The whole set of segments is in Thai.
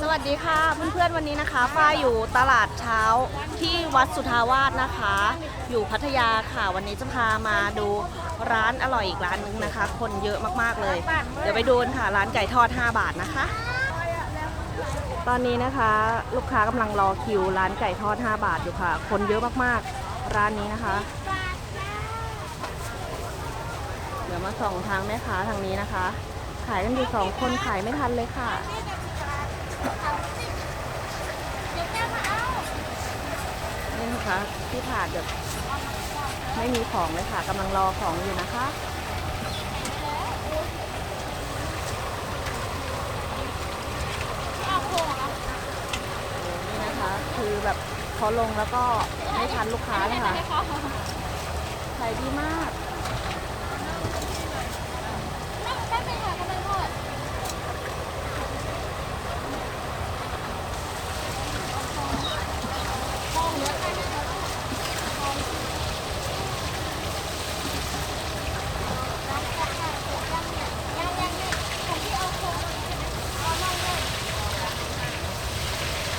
สวัสดีค่ะเพื่อนๆวันนี้นะคะฝ้ายอยู่ตลาดเช้าที่วัดสุทาวาสนะคะ อยู่พัทยาค่ะวันนี้จะพามาดูร้านอร่อยอีกร้านนึงนะคะ คนเยอะมากๆเลย เดี๋ยวไปดูกันค่ะ ร้านไก่ทอด 5 บาทนะคะ ตอนนี้นะคะลูกค้ากำลังรอคิว ร้านไก่ทอด 5 บาทอยู่ค่ะ คนเยอะมากๆร้านนี้นะคะ เดี๋ยวมาส่องทางแม่ค้าทางนี้นะคะ ขายกันอยู่สองคนขายไม่ทันเลยค่ะ นี่นะคะที่ถาดแบบไม่มีของเลยค่ะกำลังรอของอยู่นะคะนี่นะคะ คือแบบเขาลงแล้วก็ไม่ทันลูกค้าเลยค่ะขายดีมาก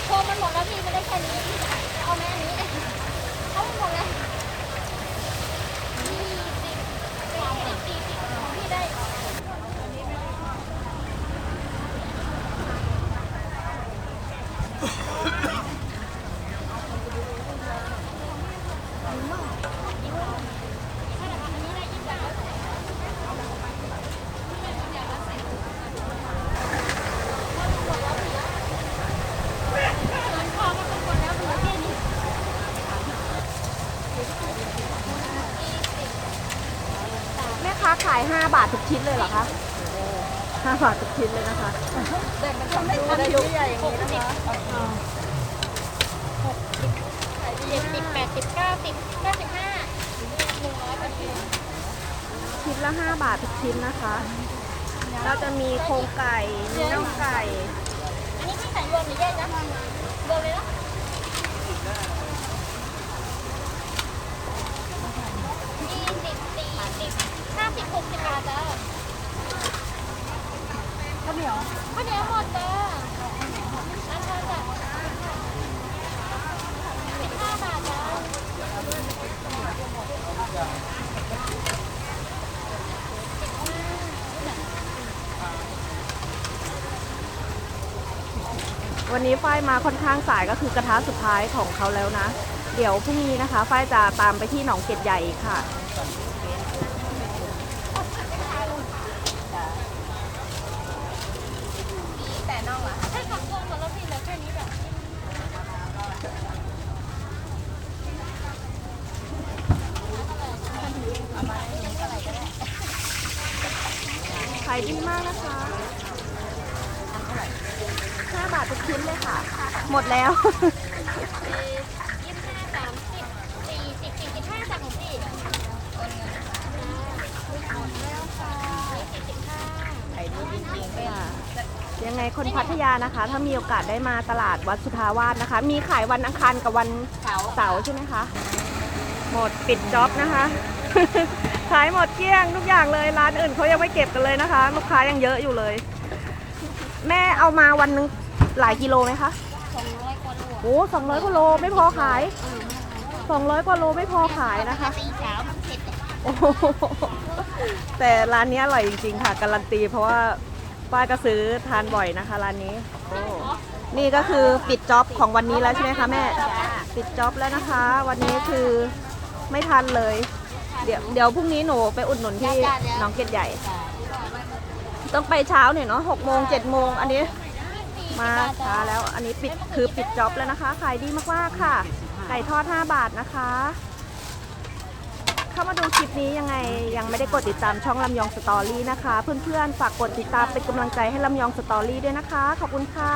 โค มันหมดแล้วพี่ไม่ได้แค่นี้เอาแม่นี้เอาหมดเลยยี่สิบสามสิบสี่สิบของพี่ได้ แม่ ค้าขาย 5 บาททุกชิ้นเลยเหรอคะ5บาททุกชิ้นเลยนะคะแบ่งเป็นสองชุดได้ยุใหญ่อย่างนี้นะคะเจ็ดสิบแปดสิบเก้าสิบเก้าสิบห้าหนึ่งร้อยเปอร์เซ็นต์ชิ้นละ5บาททุกชิ้นนะคะ เราจะมีโครงไก่มีน่องไก่ อันนี้พี่ใส่รวมหรือแยกนะรวมเลยเนาะยี่สิบสี่สิบห้าสิบหกสิบบาทจ้า ข้าวเหนียวข้าวเหนียวหมดจ้าราคาจ้ะสิบห้าบาทจ้าวันนี้ฝ้ายมาค่อนข้างสายก็คือกระทะสุดท้ายของเขาแล้วนะ เดี๋ยวพรุ่งนี้นะคะฝ้ายจะตามไปที่หนองเกร็ดใหญ่ค่ะ แต่น้องอะใช่ค่ะรวมหมดแล้วพี่เหลือแค่นี้แบบ ขายดีมากนะคะ5บาททุกชิ้นเลยค่ะ หมดแล้ว ยี่สิบห้าสามสิบสี่สิบสี่สิบห้าจากของพี่โอนเงินหมดแล้วค่ะสี่สิบห้าขายดีจริงๆค่ะยังไงคนพัทยานะคะ ถ้ามีโอกาสได้มาตลาดวัดสุทาวาสนะคะ มีขายวันอังคารกับวันเสาร์ใช่ไหมคะ หมดปิดจ็อบนะคะ ขายหมดเกลี้ยงทุกอย่างเลยร้านอื่นเขายังไม่เก็บกันเลยนะคะ ลูกค้ายังเยอะอยู่เลย แม่เอามาวันหนึงหลายกิโลไหมคะสองร้อยกว่าลูกโอ้สองร้อยกว่าโลไม่พอขายสองร้อยกว่าโลไม่พอขายนะคะ ตีเช้ามันเผ็ดโอ้โหแต่ร้านนี้อร่อยจริงๆค่ะ การันตี เพราะว่าป้าก็ซื้อทานบ่อยนะคะร้านนี้โอ้นี่ก็คือปิดจ็อบของวันนี้แล้วใช่ไหมคะแม่ ปิดจ็อบแล้วนะคะ วันนี้คือไม่ทันเลย เดี๋ยวเดี๋ยวพรุ่งนี้หนูไปอุดหนุนที่หน้องเกดใหญ่ ต้องไปเช้าหน่อยเนาะหกโมงเจ็ดโมงอันนี้ มาช้าแล้วอันนี้ปิดคือปิดจ็อบแล้วนะคะขายดีมากๆค่ะ ไก่ทอด 5 บาทนะคะ เข้ามาดูคลิปนี้ยังไงยังไม่ได้กดติดตามช่องลำยองสตอรี่นะคะ เพื่อนๆฝากกดติดตามเป็นกำลังใจให้ลำยองสตอรี่ด้วยนะคะ ขอบคุณค่ะ